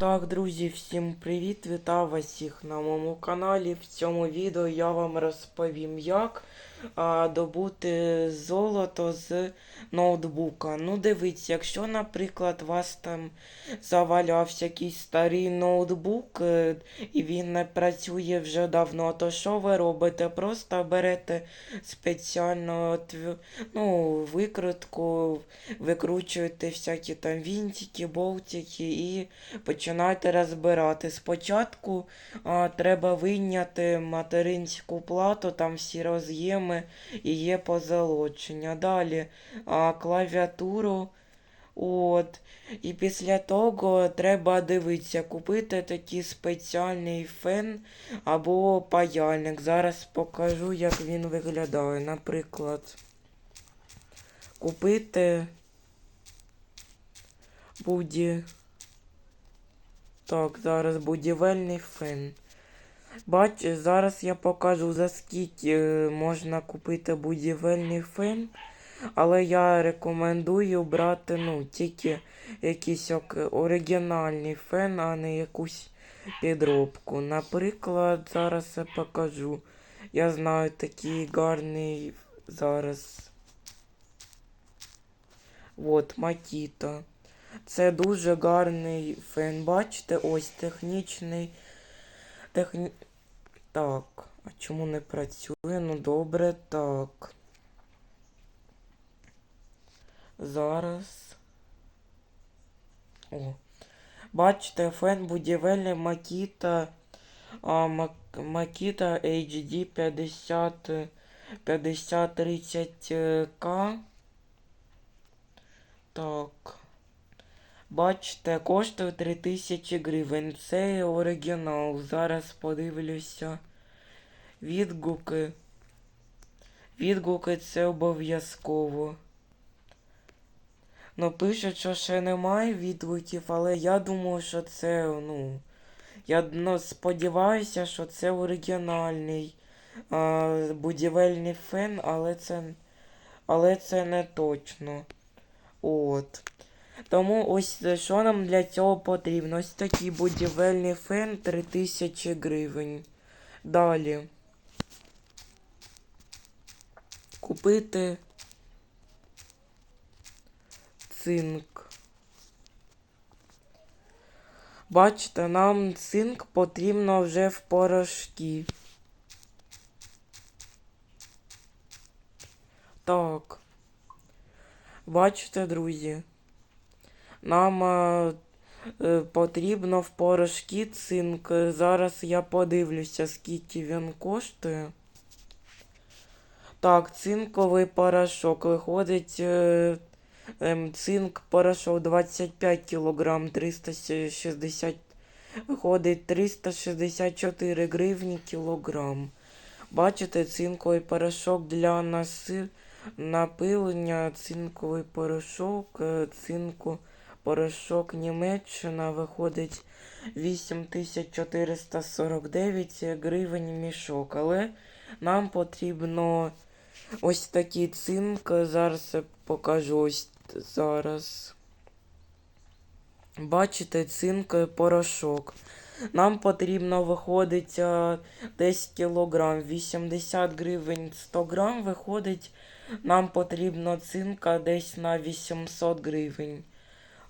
Так, друзі, всім привіт! Вітаю вас всіх на моєму каналі. В цьому відео я вам розповім, як добути золото з ноутбука. Ну, дивіться, якщо, наприклад, у вас там завалявся якийсь старий ноутбук е, і він не працює вже давно, то що ви робите? Просто берете спеціально ну, викрутку, викручуєте всякі там вінтики, болтики і починайте розбирати. Спочатку а, треба вийняти материнську плату, там всі роз'єми і є позолочення. Далі а, клавіатуру. От. І після того треба дивитися, купити такий спеціальний фен або паяльник. Зараз покажу, як він виглядає. Наприклад, купити буді. Так, зараз будівельний фен. Бач, зараз я покажу за скільки е, можна купити будівельний фен. Але я рекомендую брати, ну, тільки якийсь оригінальний фен, а не якусь підробку. Наприклад, зараз я покажу. Я знаю такий гарний зараз. От, Макіта. Це дуже гарний фен. Бачите, ось технічний. Техні... Так, а чому не працює? Ну добре, так. Зараз. О. Бачите, фен будівельний Макіта. Макіта HD 50 5030К. Так. Бачите, коштує 3000 гривень. Це оригінал. Зараз подивлюся. Відгуки. Відгуки це обов'язково. Ну, пишуть, що ще немає відгуків, але я думаю, що це, ну. Я ну, сподіваюся, що це оригінальний а, будівельний фен, але це, але це не точно. От. Тому ось е, що нам для цього потрібно. Ось такий будівельний фен 3000 гривень. Далі. Купити цинк. Бачите, нам цинк потрібно вже в порошки. Так. Бачите, друзі. Нам е, е, потрібно в порошки цинк. Зараз я подивлюся, скільки він коштує. Так, цинковий порошок виходить. Е, ем, цинк порошок 25 кг 360 виходить 364 гривні кілограм. Бачите, цинковий порошок для наси... напилення, цинковий порошок, цинку порошок Німеччина виходить 8449 гривень мішок. Але нам потрібно ось такий цинк. Зараз я покажу ось зараз. Бачите, цинк порошок. Нам потрібно виходить а, десь кілограм, 80 гривень 100 грам виходить. Нам потрібно цинка десь на 800 гривень.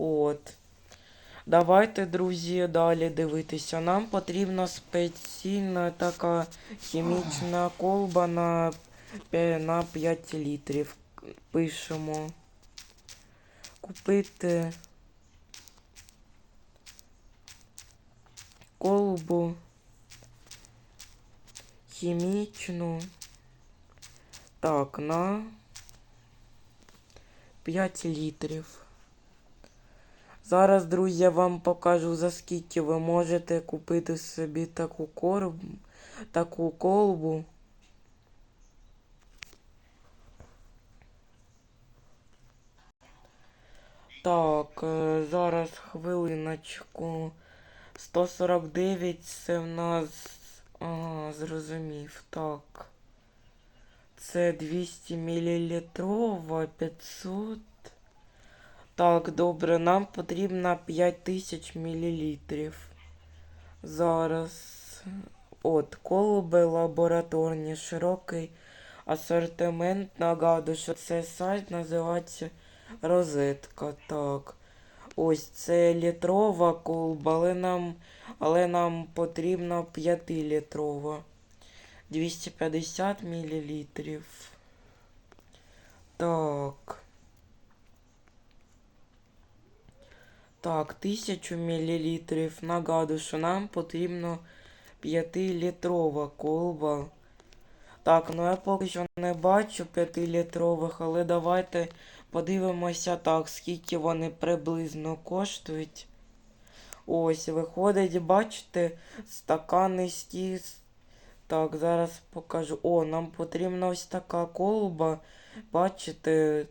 От. Давайте, друзі, далі дивитися. Нам потрібна спеційна така хімічна колба на, на 5 літрів. Пишемо. Купити колбу хімічну. Так, на 5 літрів. Зараз, друзі, я вам покажу за скільки ви можете купити собі таку корб, таку колбу. Так, е, зараз хвилиночку. 149 це в нас. Ага, зрозумів. Так. Це 200 мл, 500. Так, добре, нам потрібно 5000 мл. Зараз. От, колби лабораторні, широкий асортимент. Нагадую, що це сайт називається Розетка. Так. Ось це літрова колба, але нам, але нам потрібно 5-літрова. 250 мл. Так. Так, 1000 мл. Нагадую, що нам потрібно 5-літрова колба. Так, ну я поки що не бачу 5-літрових, але давайте подивимося так, скільки вони приблизно коштують. Ось, виходить, бачите, стакани стіс. Так, зараз покажу. О, нам потрібна ось така колба. Бачите,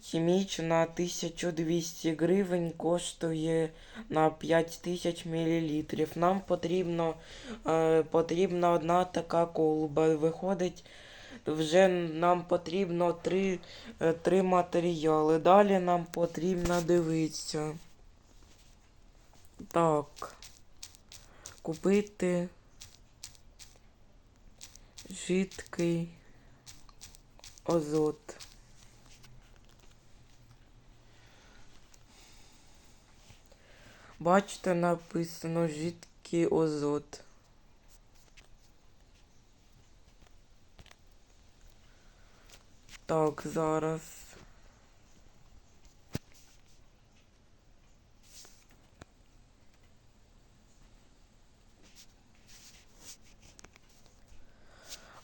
хімічна 1200 гривень коштує на 5000 мл. Нам потрібно, е, потрібна одна така колба. Виходить, вже нам потрібно три, е, три матеріали. Далі нам потрібно дивитися. Так. Купити жидкий азот. Бачите, написано жидкий азот. Так, зараз.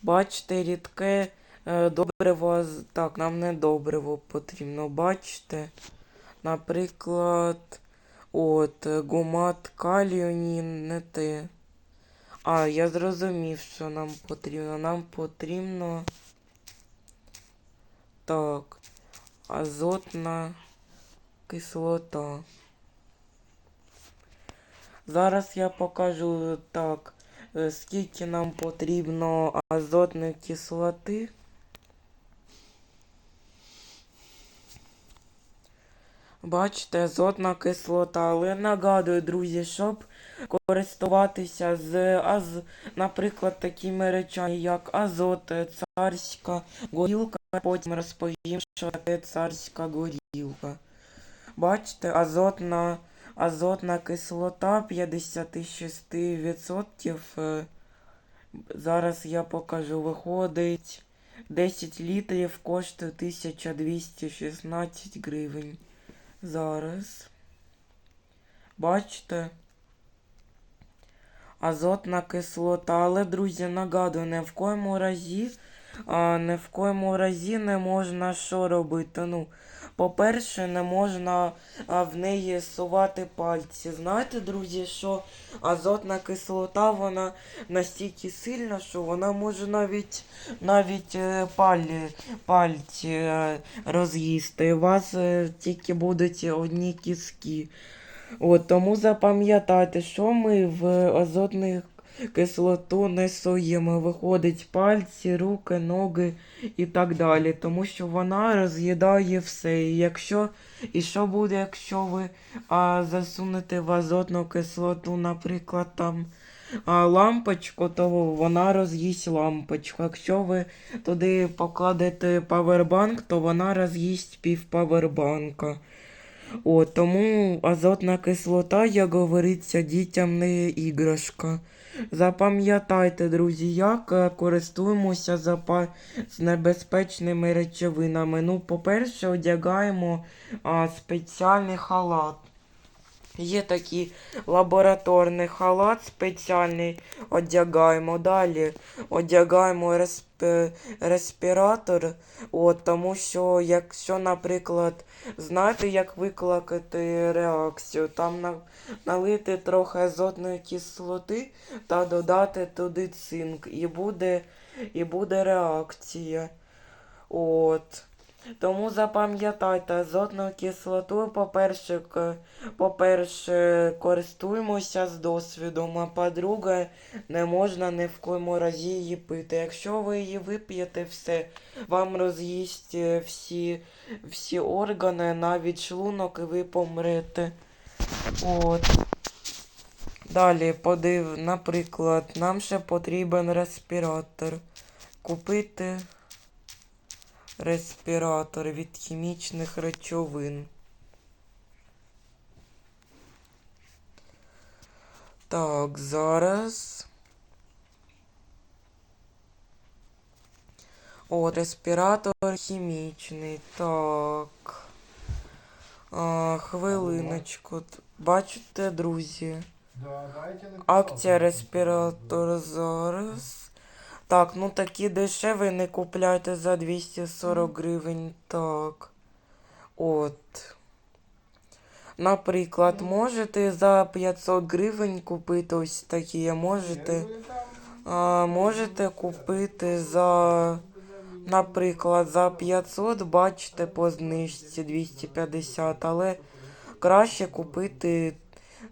Бачите, рідке е, добриво. Так, нам не добриво потрібно. Бачите. Наприклад, от, е, гумат калію ні. А, я зрозумів, що нам потрібно. Нам потрібно. Так. Азотна кислота. Зараз я покажу так, е, скільки нам потрібно азотної кислоти. Бачите, азотна кислота. Але нагадую, друзі, щоб користуватися з, аз, наприклад, такими речами, як азот, царська горілка. Потім розповім, що таке царська горілка. Бачите, азотна, азотна кислота 56%. е, Зараз я покажу. Виходить 10 літрів коштує 1216 гривень. Зараз. Бачите? Азотна кислота. Але, друзі, нагадую, не в коєму разі, а, не в коєму разі не можна що робити. Ну, по-перше, не можна в неї сувати пальці. Знаєте, друзі, що азотна кислота, вона настільки сильна, що вона може навіть, навіть е, палі, пальці е, роз'їсти. У вас е, тільки будуть одні кіски. От, тому запам'ятайте, що ми в азотну кислоту не суємо. Виходить пальці, руки, ноги і так далі. Тому що вона роз'їдає все. І якщо, і що буде, якщо ви а, засунете в азотну кислоту, наприклад, там а, лампочку, то вона роз'їсть лампочку. Якщо ви туди покладете павербанк, то вона роз'їсть пів павербанка. О, тому азотна кислота, як говориться, дітям не іграшка. Запам'ятайте, друзі, як е, користуємося запа... з небезпечними речовинами. Ну, по-перше, одягаємо а, спеціальний халат. Є такий лабораторний халат спеціальний, одягаємо. Далі одягаємо респ... респіратор, от, тому що якщо, наприклад, знаєте, як викликати реакцію, там на... налити трохи азотної кислоти та додати туди цинк, і буде, і буде реакція. От. Тому запам'ятайте, азотною кислотою, по-перше, по-перше, користуємося з досвідом, а по-друге, не можна ні в коєму разі її пити. Якщо ви її вип'єте, все, вам роз'їсть е, всі, всі органи, навіть шлунок, і ви помрете. От. Далі, подив, наприклад, нам ще потрібен респіратор. Купити респіратор від хімічних речовин. Так, зараз. О, респіратор хімічний. Так. А, хвилиночку. Бачите, друзі? Акція респіратор зараз. Так, ну такі дешеві не купляйте за 240 гривень. Так. От. Наприклад, можете за 500 гривень купити ось такі, можете. А, можете купити за, наприклад, за 500, бачите, по знижці 250, але краще купити,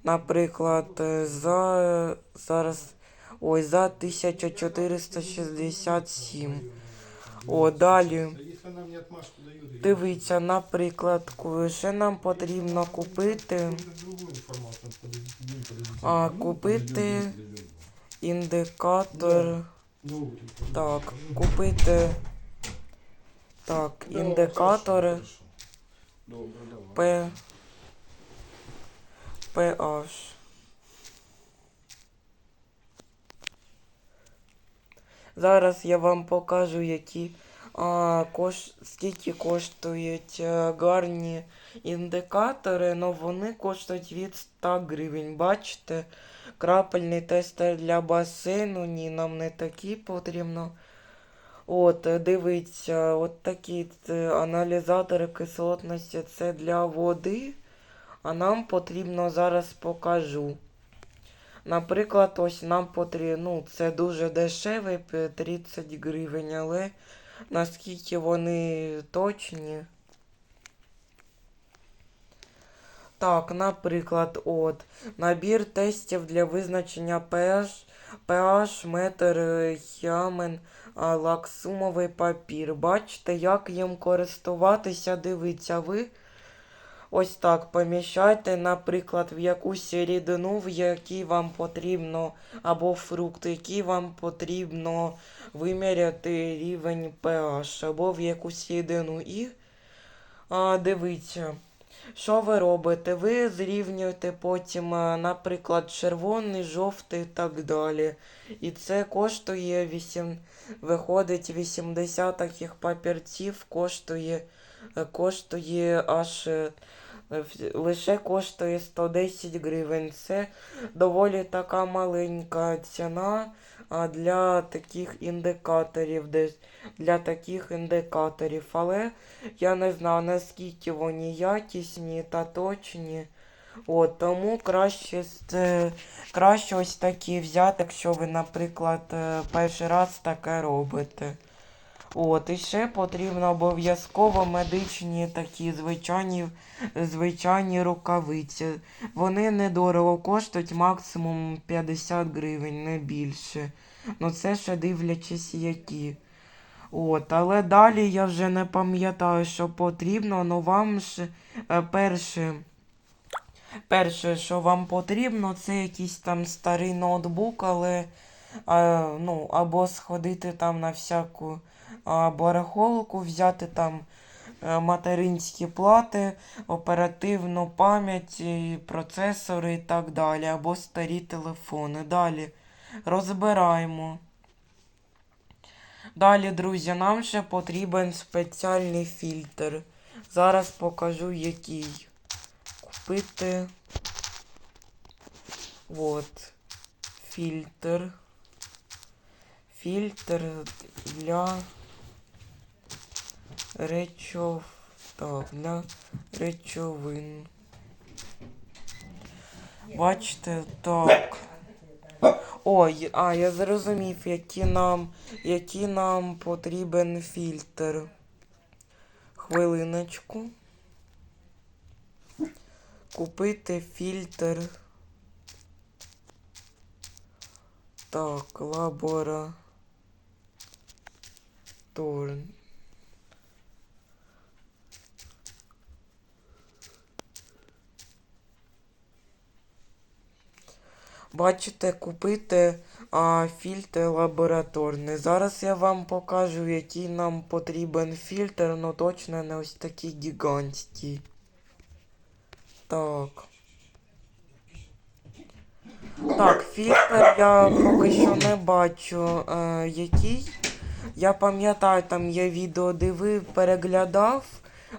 наприклад, за зараз ой, за 1467. О, далі. Дивіться, наприклад, ще нам потрібно купити, а, купити індикатор. Так, купити. Так, індикатор. P. PH. Зараз я вам покажу, які а, кош... скільки коштують е, гарні індикатори, але вони коштують від 100 гривень. Бачите? Крапельний тестер для басейну, ні, нам не такий потрібно. От, дивіться, от такі е, аналізатори кислотності це для води. А нам потрібно зараз покажу. Наприклад, ось нам потрібно, ну, це дуже дешевий, 30 гривень, але наскільки вони точні. Так, наприклад, от, набір тестів для визначення pH, pH, метр, хіамен, лаксумовий папір. Бачите, як їм користуватися, дивіться ви. Ось так поміщайте, наприклад, в якусь рідину, в якій вам потрібно, або фрукт, який вам потрібно виміряти рівень pH, або в якусь рідину. І а, дивіться, що ви робите? Ви зрівнюєте потім, наприклад, червоний, жовтий і так далі. І це коштує 8, виходить 80 таких папірців, коштує, е, коштує аж. е, лише коштує 110 гривень. Це доволі така маленька ціна для таких індикаторів, для таких індикаторів. Але я не знаю наскільки вони якісні та точні. От, тому краще, е, краще ось такі взяти, якщо ви, наприклад, е, перший раз таке робите. От, і ще потрібно обов'язково медичні такі звичайні, звичайні рукавиці. Вони недорого коштують максимум 50 гривень, не більше. Ну це ще дивлячись які. От, але далі я вже не пам'ятаю, що потрібно, але вам ж е, перше. Перше, що вам потрібно, це якийсь там старий ноутбук, але е, ну, або сходити там на всяку а, барахолку, взяти там е, материнські плати, оперативну пам'ять, процесори і так далі, або старі телефони. Далі розбираємо. Далі, друзі, нам ще потрібен спеціальний фільтр. Зараз покажу який. Купити. Вот. Фільтр. Фільтр для речов. Так, для речовин. Бачите, так. Ой, а, я зрозумів, який нам, який нам потрібен фільтр. хвилиночку. Купити фільтр. Так, лабора. Торн. Бачите, купити а, фільтр лабораторний. Зараз я вам покажу, який нам потрібен фільтр, але точно не ось такий гігантський. Так. Так, фільтр я поки що не бачу, е, який. Я пам'ятаю, там я відео дивив, переглядав,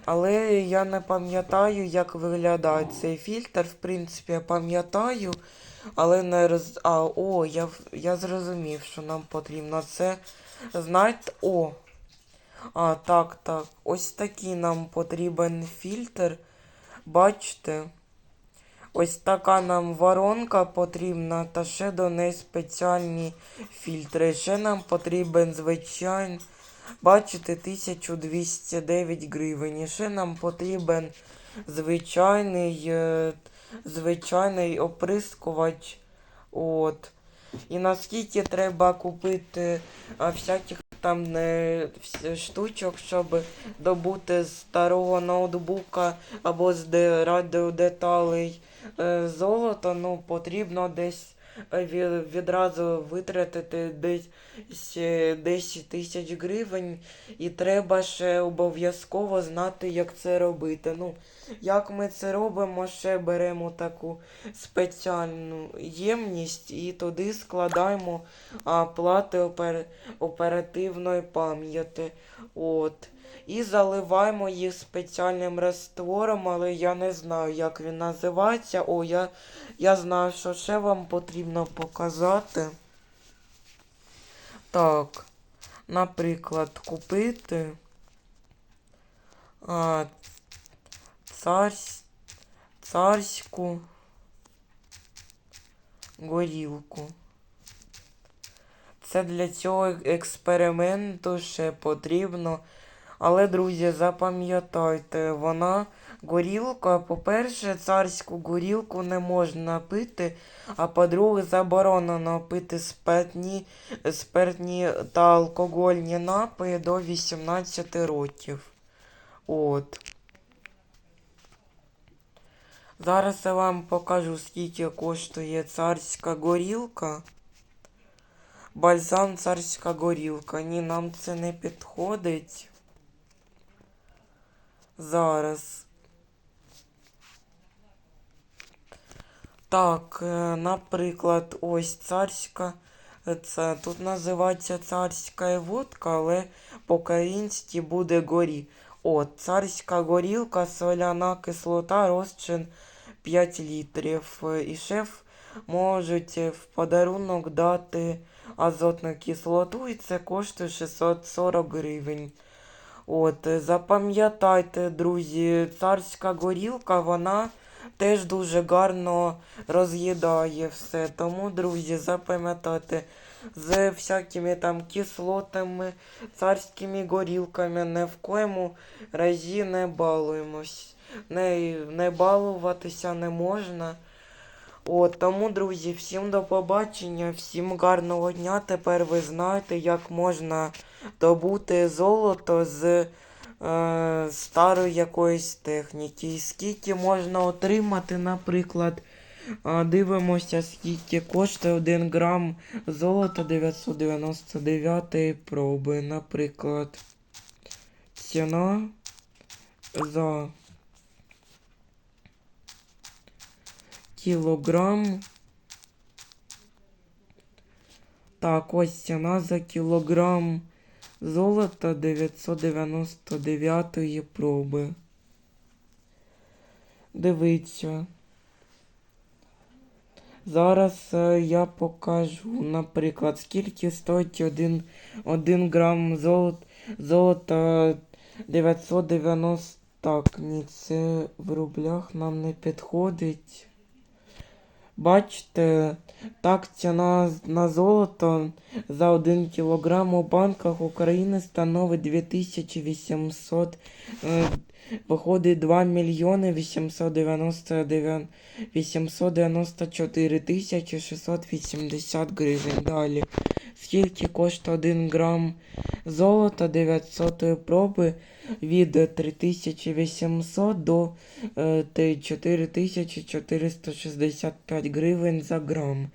але я не пам'ятаю, як виглядає цей фільтр. В принципі, я пам'ятаю, але не роз. А, о, я, я зрозумів, що нам потрібно. Це. Знаєте, о. А, так, так. Ось такий нам потрібен фільтр. Бачите? Ось така нам воронка потрібна, та ще до неї спеціальні фільтри. Ще нам потрібен звичайний. Бачите, 1209 гривень. Ще нам потрібен звичайний, е, звичайний оприскувач. От. І наскільки треба купити всяких там не штучок, щоб добути з старого ноутбука або з радіодеталей е, золото, ну потрібно десь відразу витратити десь е, 10 тисяч гривень, і треба ще обов'язково знати, як це робити. Ну, як ми це робимо, ще беремо таку спеціальну ємність і туди складаємо плати опер... оперативної пам'яті. От. І заливаємо їх спеціальним раствором, але я не знаю, як він називається. О, я, я знаю, що ще вам потрібно показати. Так, наприклад, купити а, царсь, царську горілку. Це для цього експерименту ще потрібно. Але, друзі, запам'ятайте, вона горілка, по-перше, царську горілку не можна пити, а по-друге, заборонено пити спиртні, спиртні та алкогольні напої до 18 років. От. Зараз я вам покажу, скільки коштує царська горілка. Бальзам царська горілка. Ні, нам це не підходить. Зараз. Так, е, наприклад, ось царська. е, Це тут називається царська водка, але по-українськи буде горі. О, царська горілка, соляна кислота, розчин 5 літрів. Е, І шеф можуть в подарунок дати азотну кислоту, і це коштує 640 гривень. От, запам'ятайте, друзі, царська горілка, вона теж дуже гарно роз'їдає все. Тому, друзі, запам'ятайте, з всякими там кислотами, царськими горілками не в коєму разі не балуємось. Не, не балуватися не можна. От, тому, друзі, всім до побачення, всім гарного дня. Тепер ви знаєте, як можна добути золото з е, старої якоїсь техніки. І скільки можна отримати, наприклад, е, дивимося, скільки коштує 1 грам золота 999 проби. Наприклад, ціна за кілограм. Так, ось ціна за кілограм золота 999 проби. Дивіться. Зараз е, я покажу, наприклад, скільки стоїть 1, 1 грам золот, золота 990. Так, ні, це в рублях нам не підходить. Бачите, так ціна на золото за 1 кілограм у банках України становить 2800, е, виходить 2 мільйони 899 894 тисячі 680 гривень. Далі. Скільки коштує 1 грам золота 900 проби від 3800 до е, 4465 гривень за грам.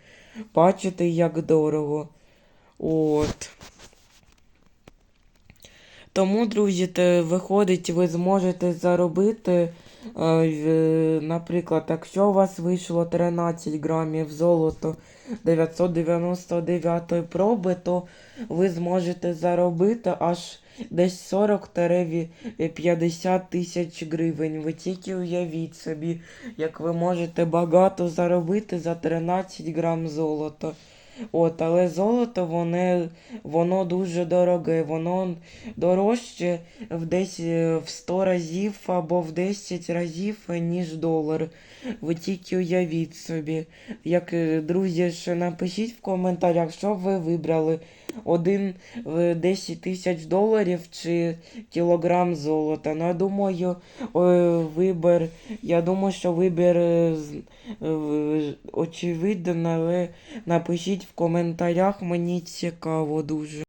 Бачите, як дорого. От. Тому, друзі, виходить, ви зможете заробити, е, наприклад, якщо у вас вийшло 13 грамів золото 999 проби, то ви зможете заробити аж десь 40-50 тисяч гривень. Ви тільки уявіть собі, як ви можете багато заробити за 13 грам золота. От, але золото воно, воно дуже дороге, воно дорожче в десь е, в 100 разів або в 10 разів, ніж долар. Ви тільки уявіть собі. Як е, друзі, ще напишіть в коментарях, що ви вибрали. Один в 10 тисяч доларів чи кілограм золота. Ну, я думаю, е, вибір, я думаю, що вибір очевиден, е, але напишіть в коментарях, мені цікаво дуже.